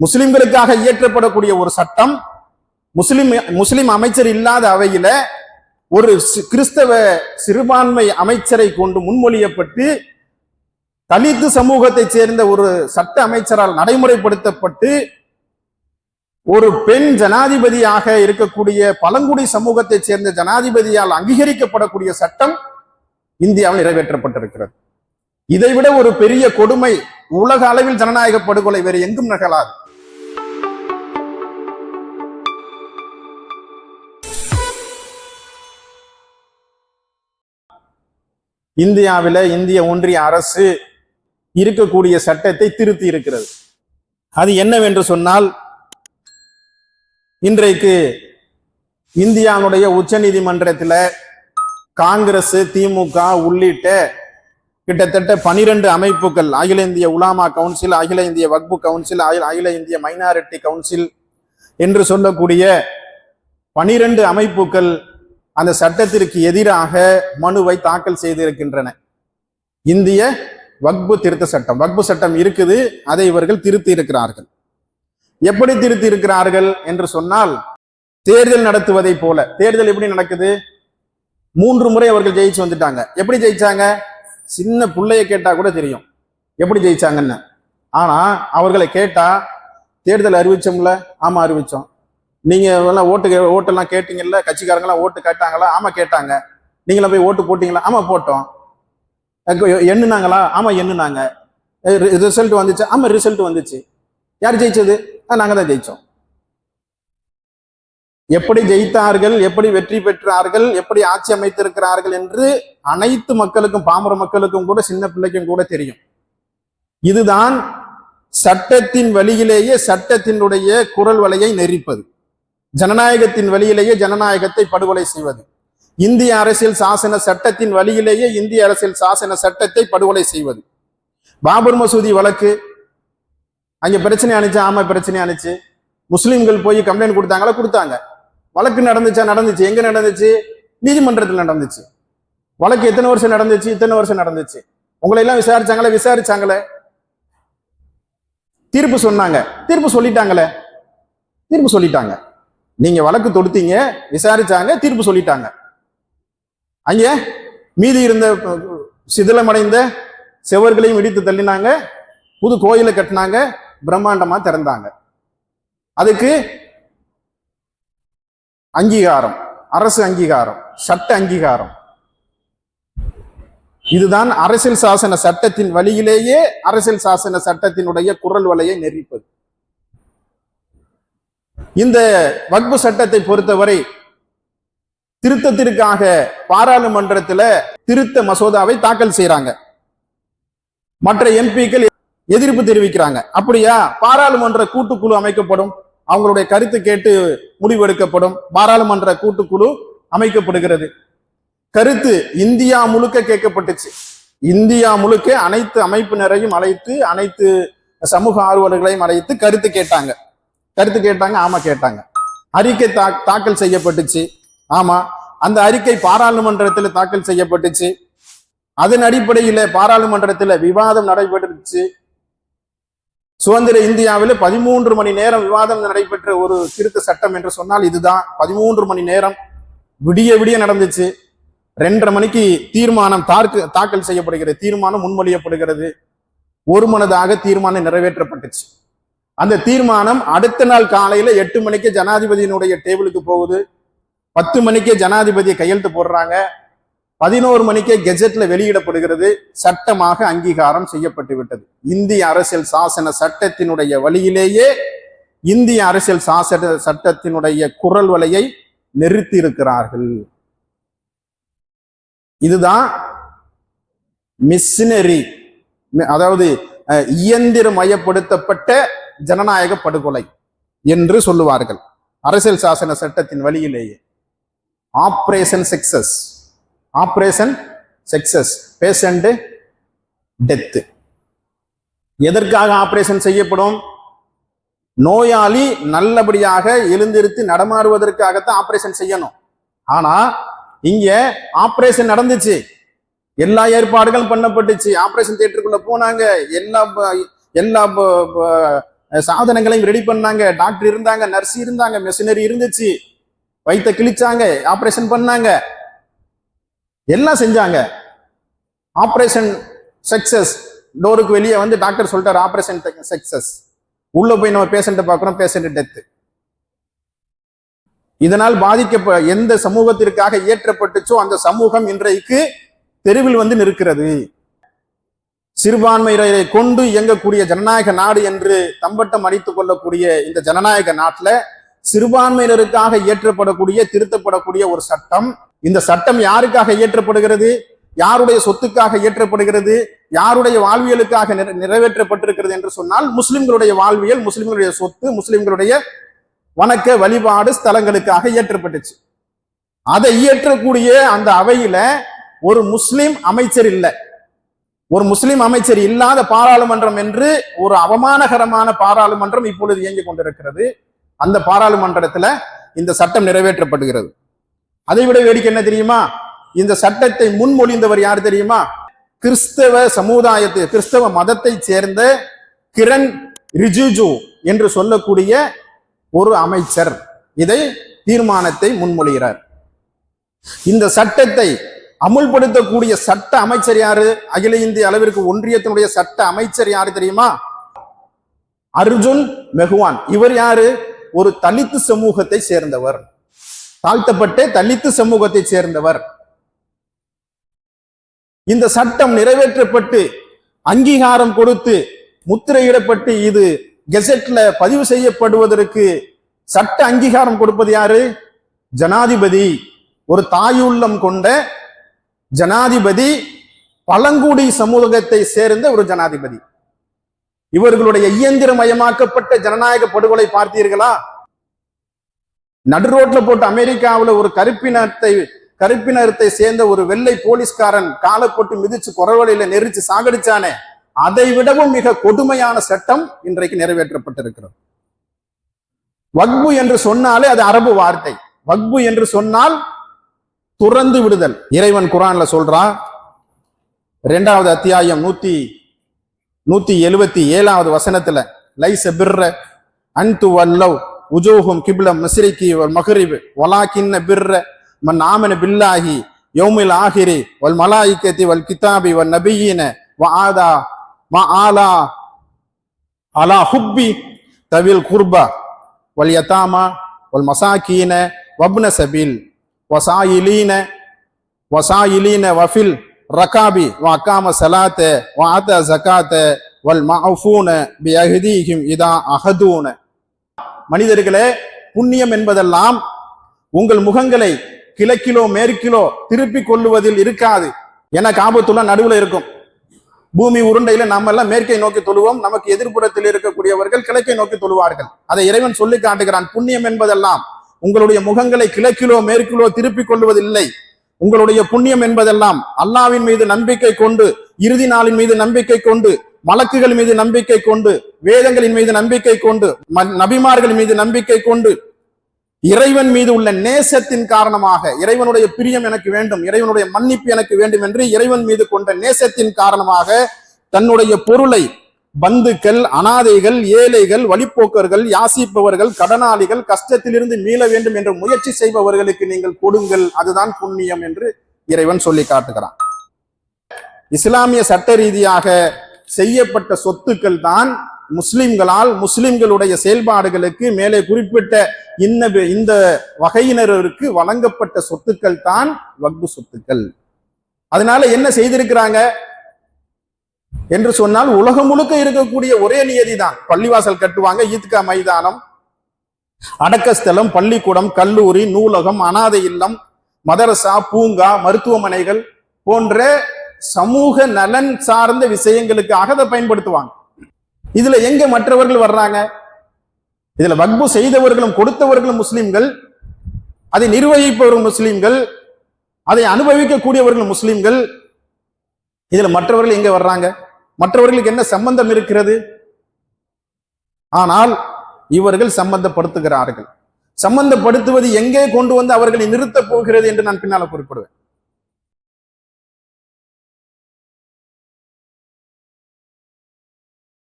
முஸ்லிம்களுக்காக இயற்றப்படக்கூடிய ஒரு சட்டம் முஸ்லிம் முஸ்லிம் அமைச்சர் இல்லாத அவையில ஒரு கிறிஸ்தவ சிறுபான்மை அமைச்சரை கொண்டு முன்மொழியப்பட்டு தலித்து சமூகத்தைச் சேர்ந்த ஒரு சட்ட அமைச்சரால் நடைமுறைப்படுத்தப்பட்டு ஒரு பெண் ஜனாதிபதியாக இருக்கக்கூடிய பழங்குடி சமூகத்தைச் சேர்ந்த ஜனாதிபதியால் அங்கீகரிக்கப்படக்கூடிய சட்டம் இந்தியாவில் நிறைவேற்றப்பட்டிருக்கிறது. இதைவிட ஒரு பெரிய கொடுமை உலக அளவில் ஜனநாயக படுகொலை வேறு எங்கும் நிகழாது. இந்தியாவில் இந்திய ஒன்றிய அரசு இருக்கக்கூடிய சட்டத்தை திருத்தி இருக்கிறது. அது என்னவென்று சொன்னால் இன்றைக்கு இந்தியாவுடைய உச்ச நீதிமன்றத்தில் காங்கிரஸ் திமுக உள்ளிட்ட கிட்டத்தட்ட பனிரெண்டு அமைப்புகள் அகில இந்திய உலாமா கவுன்சில் அகில இந்திய வக்பு கவுன்சில் அகில அகில இந்திய மைனாரிட்டி கவுன்சில் என்று சொல்லக்கூடிய பனிரெண்டு அமைப்புகள் அந்த சட்டத்திற்கு எதிராக மனுவை தாக்கல் செய்திருக்கின்றன. இந்திய வக்பு திருத்த சட்டம். வக்பு சட்டம் இருக்குது அதை இவர்கள் திருத்தி இருக்கிறார்கள். எப்படி திருத்தி இருக்கிறார்கள் என்று சொன்னால் தேர்தல் நடத்துவதை போல. தேர்தல் எப்படி நடக்குது? மூன்று முறை அவர்கள் ஜெயிச்சு வந்துட்டாங்க. எப்படி ஜெயிச்சாங்க? சின்ன பிள்ளைய கேட்டா கூட தெரியும். எப்படி ஜெயிச்சாங்கன்னு. ஆனா அவர்களை கேட்டா தேர்தல் அறிவிச்சோம்ல? ஆமா அறிவிச்சோம். நீங்க எல்லாம் ஓட்டு கே- ஓட்டெல்லாம் கேட்டீங்கல்ல கட்சிக்காரங்களாம் ஓட்டு கேட்டாங்களா? ஆமா கேட்டாங்க. நீங்களாம் போய் ஓட்டு போட்டீங்களா? ஆமா போட்டோம். எண்ணுனாங்களா? ஆமா எண்ணுனாங்க. ரிசல்ட் வந்துச்சு. ஆமா ரிசல்ட் வந்துச்சு. யார் ஜெயிச்சது? நாங்க தான் ஜெயிச்சோம். எப்படி ஜெயித்தார்கள் எப்படி வெற்றி பெற்றார்கள் எப்படி ஆட்சி அமைத்திருக்கிறார்கள் என்று அனைத்து மக்களுக்கும் பாமர மக்களுக்கும் கூட சின்ன பிள்ளைக்கும் கூட தெரியும். இதுதான் சட்டத்தின் வழியிலேயே சட்டத்தினுடைய குரல் வலையை நெரிப்பது. ஜனநாயகத்தின் வழியிலேயே ஜனநாயகத்தை படுகொலை செய்வது. இந்திய அரசியல் சாசன சட்டத்தின் வழியிலேயே இந்திய அரசியல் சாசன சட்டத்தை படுகொலை செய்வது. பாபர் மசூதி வழக்கு அங்கே பிரச்சனை அனுச்சு ஆமா பிரச்சனை அனுச்சு. முஸ்லீம்கள் போய் கம்ப்ளைண்ட் கொடுத்தாங்களா? கொடுத்தாங்க. வழக்கு நடந்துச்சா? நடந்துச்சு. எங்க நடந்துச்சு? நீதிமன்றத்தில் நடந்துச்சு. வழக்கு எத்தனை வருஷம் நடந்துச்சு? இத்தனை வருஷம் நடந்துச்சு. உங்களை எல்லாம் விசாரிச்சாங்களே? விசாரிச்சாங்களே. தீர்ப்பு சொன்னாங்க. தீர்ப்பு சொல்லிட்டாங்களே. தீர்ப்பு சொல்லிட்டாங்க. நீங்க வழக்கு தொடுத்தீங்க விசாரிச்சாங்க தீர்ப்பு சொல்லிட்டாங்க. அங்கே மீதி இருந்த சிதிலமடைந்த செவர்களையும் இடித்து தள்ளினாங்க புது கோயிலை கட்டினாங்க பிரம்மாண்டமா திறந்தாங்க. அதுக்கு அங்கீகாரம் அரசு அங்கீகாரம் சட்ட அங்கீகாரம். இதுதான் அரசியல் சாசன சட்டத்தின் வழியிலேயே அரசியல் சாசன சட்டத்தினுடைய குரல் வலையை நெறிப்பது இந்த வக்பு சட்டத்தை பொறுத்தவரை திருத்தத்திற்காக பாராளுமன்றத்துல திருத்த மசோதாவை தாக்கல் செய்யறாங்க மற்ற எம்பிக்கள் எதிர்ப்பு தெரிவிக்கிறாங்க. அப்படியா? பாராளுமன்ற கூட்டுக்குழு அமைக்கப்படும். அவங்களுடைய கருத்து கேட்டு முடிவெடுக்கப்படும் பாராளுமன்ற கூட்டுக்குழு அமைக்கப்படுகிறது. கருத்து இந்தியா முழுக்க கேட்கப்பட்டுச்சு. இந்தியா முழுக்க அனைத்து அமைப்பினரையும் அழைத்து அனைத்து சமூக ஆர்வலர்களையும் அழைத்து கருத்து கேட்டாங்க. கருத்து கேட்டாங்க ஆமா கேட்டாங்க. அறிக்கை தா- தாக்கல் செய்யப்பட்டுச்சு. ஆமா அந்த அறிக்கை பாராளுமன்றத்தில் தாக்கல் செய்யப்பட்டுச்சு. அதன் அடிப்படையில் பாராளுமன்றத்தில் விவாதம் நடைபெற்றுச்சு. சுதந்திர இந்தியாவில் பதிமூன்று மணி நேரம் விவாதம் நடைபெற்ற ஒரு திருத்த சட்டம் என்று சொன்னால் இதுதான். பதிமூன்று மணி நேரம் விடிய விடிய நடந்துச்சு. ரெண்டரை மணிக்கு தீர்மானம் தாக்கு தாக்கல் செய்யப்படுகிறது தீர்மானம் முன்மொழியப்படுகிறது. ஒரு மனதாக தீர்மானம் நிறைவேற்றப்பட்டுச்சு. அந்த தீர்மானம் அடுத்த நாள் காலையில எட்டு மணிக்கு ஜனாதிபதியினுடைய டேபிளுக்கு போகுது. பத்து மணிக்கே ஜனாதிபதியை கையெழுத்து போடுறாங்க. பதினோரு மணிக்கே கெஜெட்ல வெளியிடப்படுகிறது. சட்டமாக அங்கீகாரம் செய்யப்பட்டு விட்டது. இந்திய அரசியல் சாசன சட்டத்தினுடைய வழியிலேயே இந்திய அரசியல் சாசன சட்டத்தினுடைய குரல் வலையை நிறுத்தி இருக்கிறார்கள். இதுதான் மிஷினரி அதாவது அஹ், இயந்திரமயப்படுத்தப்பட்ட ஜனநாயக படுகொலை என்று சொல்லுவார்கள். அரசியல் சாசன சட்டத்தின் வழியிலேயே. Operation success operation success patient death எதற்காக ஆப்ரேஷன் செய்யப்படும்? நோயாளி நல்லபடியாக எழுந்திருத்து நடமாடுவதற்காகத்தான் ஆப்ரேஷன் செய்யணும். ஆனா இங்க ஆப்ரேஷன் நடந்துச்சு. எல்லா ஏற்பாடுகளும் பண்ணப்பட்டுச்சு. ஆப்ரேஷன் தியேட்டருக்குள்ள போனாங்க. எல்லா எல்லா சாதனங்களையும் ரெடி பண்ணாங்க. டாக்டர் இருந்தாங்க நர்ஸ் இருந்தாங்க மெஷினரி இருந்துச்சு. வயித்த கிழிச்சாங்க ஆப்ரேஷன் பண்ணாங்க. எல்லாம் செஞ்சாங்க. ஆப்ரேஷன் சக்சஸ் டோருக்கு வெளியே வந்து டாக்டர் சொல்லிட்டார் ஆப்ரேஷன் சக்சஸ் உள்ள போய் நம்ம பேஷண்ட்டை பார்க்குறோம் பேஷண்ட் டெத்து இதனால் பாதிக்க எந்த சமூகத்திற்காக இயற்றப்பட்டுச்சோ அந்த சமூகம் இன்றைக்கு தெருவில் வந்து நிற்கிறது. சிறுபான்மையினரை கொண்டு இயங்கக்கூடிய ஜனநாயக நாடு என்று தம்பட்டம் அடித்துக் கொள்ளக்கூடிய இந்த ஜனநாயக நாட்டில் சிறுபான்மையினருக்காக இயற்றப்படக்கூடிய திருத்தப்படக்கூடிய ஒரு சட்டம். இந்த சட்டம் யாருக்காக இயற்றப்படுகிறது? யாருடைய சொத்துக்காக இயற்றப்படுகிறது? யாருடைய வாழ்வியலுக்காக நிறை- நிறைவேற்றப்பட்டிருக்கிறது என்று சொன்னால் முஸ்லிம்களுடைய வாழ்வியல் முஸ்லிம்களுடைய சொத்து முஸ்லிம்களுடைய வணக்க வழிபாடு ஸ்தலங்களுக்காக இயற்றப்பட்டுச்சு. அதை இயற்றக்கூடிய அந்த அவையில ஒரு முஸ்லிம் அமைச்சர் இல்லை. ஒரு முஸ்லிம் அமைச்சர் இல்லாத பாராளுமன்றம் என்று ஒரு அவமானகரமான பாராளுமன்றம் இப்பொழுது இயங்கிக் கொண்டிருக்கிறது. அந்த பாராளுமன்றத்துல இந்த சட்டம் நிறைவேற்றப்படுகிறது. அதை விட வேடிக்கை என்ன தெரியுமா? இந்த சட்டத்தை முன்மொழிந்தவர் யார் தெரியுமா? கிறிஸ்தவ சமுதாயத்தை கிறிஸ்தவ மதத்தை சேர்ந்த கிரண் ரிஜிஜு என்று சொல்லக்கூடிய ஒரு அமைச்சர் இதை தீர்மானத்தை முன்மொழிகிறார். இந்த சட்டத்தை அமுல்படுத்தக்கூடிய சட்ட அமைச்சர் யாரு? அகில இந்திய அளவிற்கு ஒன்றியத்தினுடைய சட்ட அமைச்சர் யாரு தெரியுமா? அர்ஜுன் மெஹ்வான். இவர் யாரு? ஒரு தலித்து சமூகத்தை சேர்ந்தவர். தாழ்த்தப்பட்டே தலித்து சமூகத்தை சேர்ந்தவர். இந்த சட்டம் நிறைவேற்றப்பட்டு அங்கீகாரம் கொடுத்து முத்திரையிடப்பட்டு இது கெசட்ல பதிவு செய்யப்படுவதற்கு சட்ட அங்கீகாரம் கொடுப்பது யாரு? ஜனாதிபதி. ஒரு தாயுள்ளம் கொண்ட ஜனாதிபதி பழங்குடி சமூகத்தை சேர்ந்த ஒரு ஜனாதிபதி. இவர்களுடைய இயந்திரமயமாக்கப்பட்ட ஜனநாயக படுகொலை பார்த்தீர்களா? நடு ரோட்ல போட்டு அமெரிக்காவுல ஒரு கருப்பினத்தை கருப்பினத்தை சேர்ந்த ஒரு வெள்ளை போலீஸ்காரன் காலை போட்டு மிதிச்சு குரவழியில நெரிச்சு சாகடிச்சானே அதை விடவும் மிக கொடுமையான சட்டம் இன்றைக்கு நிறைவேற்றப்பட்டிருக்கிறது. வக்பு என்று சொன்னாலே அது அரபு வார்த்தை. வக்பு என்று சொன்னால் துறந்து விடுதல். இறைவன் குரான்ல சொல்றான் இரண்டாவது அத்தியாயம் நூத்தி நூத்தி எழுபத்தி ஏழாவது வசனத்துல லைச பிர்ர அன்து வல்லவ் உஜூஹும் கிப்லம் மஸ்ரிகி வல் மஹ்ரிப் வலாக்கின்ன பிர்ர மன் ஆமன பில்லாஹி யௌமில் ஆஹிரி வல் மலாயிக்கத்தி வல் கிதாபி வல் நபியின வ ஆதா வ ஆலா அலா ஹுப்பி தவில் குர்பா வல் யதாமா வல் மசாக்கீன வப்ன சபீல். வசாயிலீன வசாயிலீன வஃபில் ரகாபி வகாம சலாத்த வாத்த ஜகாத்த வல் மஅஃபூன பி அஹ்தீஹிம் இதா அஹதூன. மனிதர்களே புண்ணியம் என்பதெல்லாம் உங்கள் முகங்களை கிழக்கிலோ மேற்கிலோ திருப்பிக் கொள்ளுவதில் இருக்காது. என காபத்துள்ள நடுவில் இருக்கும். பூமி உருண்டையில நம்ம எல்லாம் மேற்கை நோக்கி தொழுவோம். நமக்கு எதிர்ப்புறத்தில் இருக்கக்கூடியவர்கள் கிழக்கை நோக்கி தொழுவார்கள். அதை இறைவன் சொல்லி காட்டுகிறான். புண்ணியம் என்பதெல்லாம் உங்களுடைய முகங்களை கிழக்கிலோ மேற்கிலோ திருப்பிக் கொள்வதில்லை உங்களுடைய புண்ணியம் என்பதெல்லாம் அல்லாவின் மீது நம்பிக்கை கொண்டு இறுதி நாளின் மீது நம்பிக்கை கொண்டு மலக்குகள் மீது நம்பிக்கை கொண்டு வேதங்களின் மீது நம்பிக்கை கொண்டு நபிமார்கள் மீது நம்பிக்கை கொண்டு இறைவன் மீது உள்ள நேசத்தின் காரணமாக இறைவனுடைய பிரியம் எனக்கு வேண்டும் இறைவனுடைய மன்னிப்பு எனக்கு வேண்டும் என்று இறைவன் மீது கொண்ட நேசத்தின் காரணமாக தன்னுடைய பொருளை பந்துக்கள் அனாதைகள் ஏழைகள் வழிப்போக்கர்கள் யாசிப்பவர்கள் கடனாளிகள் கஷ்டத்திலிருந்து மீள வேண்டும் என்று முயற்சி செய்பவர்களுக்கு நீங்கள் கொடுங்கள். அதுதான் புண்ணியம் என்று இறைவன் சொல்லி காட்டுகிறான். இஸ்லாமிய சட்ட ரீதியாக செய்யப்பட்ட சொத்துக்கள் தான் முஸ்லிம்களால் முஸ்லிம்களுடைய செயல்பாடுகளுக்கு மேலே குறிப்பிட்ட இன்ன இந்த வகையினருக்கு வழங்கப்பட்ட சொத்துக்கள் தான் வக்பு சொத்துக்கள். அதனால என்ன செய்திருக்கிறாங்க? என்று சொன்னால் உலகம் முழுக்க இருக்கக்கூடிய ஒரே நியதி தான் பள்ளிவாசல் கட்டுவாங்க ஈத்கா மைதானம். அடக்கஸ்தலம் பள்ளிக்கூடம் கல்லூரி நூலகம் அனாதை இல்லம் மதரசா பூங்கா மருத்துவமனைகள் போன்ற சமூக நலன் சார்ந்த விஷயங்களுக்காக அதை பயன்படுத்துவாங்க. இதுல எங்க மற்றவர்கள் வர்றாங்க? இதுல வக்பு செய்தவர்களும் கொடுத்தவர்களும் முஸ்லிம்கள் அதை நிர்வகிப்பவர்கள் முஸ்லிம்கள் அதை அனுபவிக்கக்கூடியவர்கள் முஸ்லிம்கள் இதுல மற்றவர்கள் எங்க வர்றாங்க? மற்றவர்களுக்கு என்ன சம்பந்தம் இருக்கிறது? ஆனால் இவர்கள் சம்பந்தப்படுத்துகிறார்கள். சம்பந்தப்படுத்துவது எங்கே கொண்டு வந்து அவர்களை நிறுத்தப் போகிறது என்று நான் பின்னால குறிப்பிடுவேன்.